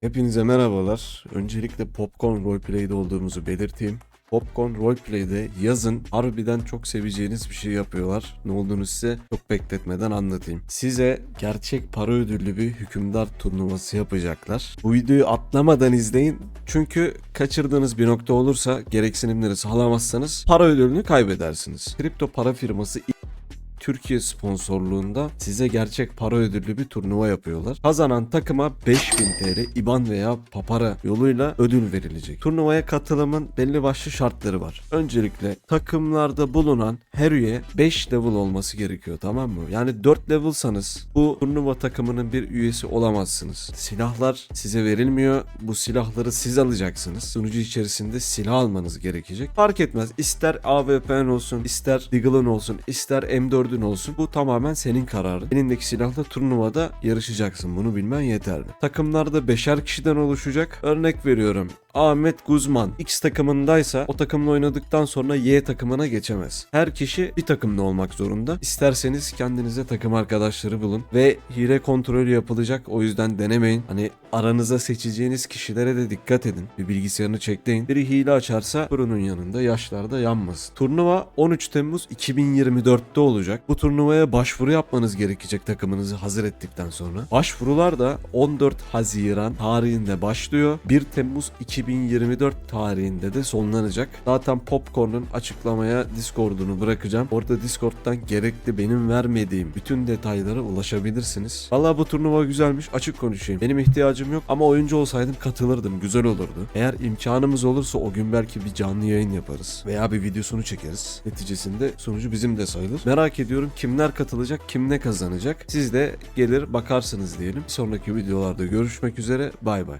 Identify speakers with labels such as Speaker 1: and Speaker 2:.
Speaker 1: Hepinize merhabalar. Öncelikle Popcorn Roleplay'de olduğumuzu belirteyim. Popcorn Roleplay'de yazın harbiden çok seveceğiniz bir şey yapıyorlar. Ne olduğunu size çok bekletmeden anlatayım. Size gerçek para ödüllü bir hükümdar turnuvası yapacaklar. Bu videoyu atlamadan izleyin. Çünkü kaçırdığınız bir nokta olursa gereksinimleri sağlamazsanız para ödülünü kaybedersiniz. Kripto para firması Türkiye sponsorluğunda size gerçek para ödüllü bir turnuva yapıyorlar. Kazanan takıma 5000 TL IBAN veya papara yoluyla ödül verilecek. Turnuvaya katılımın belli başlı şartları var. Öncelikle takımlarda bulunan her üye 5 level olması gerekiyor tamam mı? Yani 4 levelsanız bu turnuva takımının bir üyesi olamazsınız. Silahlar size verilmiyor. Bu silahları siz alacaksınız. Sunucu içerisinde silah almanız gerekecek. Fark etmez. İster AWP'n olsun, ister Deagle'ın olsun, ister M4'ün olsun. Bu tamamen senin kararın. Elindeki silahla turnuvada yarışacaksın. Bunu bilmen yeterli. Takımlarda beşer kişiden oluşacak. Örnek veriyorum. Ahmet Guzman X takımındaysa o takımla oynadıktan sonra Y takımına geçemez. Her kişi bir takımda olmak zorunda. İsterseniz kendinize takım arkadaşları bulun ve hile kontrolü yapılacak. O yüzden denemeyin. Hani aranıza seçeceğiniz kişilere de dikkat edin. Bir bilgisayarını çekleyin. Biri hile açarsa fırının yanında yaşlarda yanmasın. Turnuva 13 Temmuz 2024'te olacak. Bu turnuvaya başvuru yapmanız gerekecek takımınızı hazır ettikten sonra. Başvurular da 14 Haziran tarihinde başlıyor. 1 Temmuz 2024 tarihinde de sonlanacak. Zaten Popcorn'un açıklamaya Discord'unu bırakacağım. Orada Discord'dan gerekli benim vermediğim bütün detaylara ulaşabilirsiniz. Valla bu turnuva güzelmiş. Açık konuşayım. Benim ihtiyacım yok ama oyuncu olsaydım katılırdım. Güzel olurdu. Eğer imkanımız olursa o gün belki bir canlı yayın yaparız. Veya bir videosunu çekeriz. Neticesinde sonucu bizim de sayılır. Merak ediyorum kimler katılacak, kim ne kazanacak. Siz de gelir bakarsınız diyelim. Sonraki videolarda görüşmek üzere. Bay bay.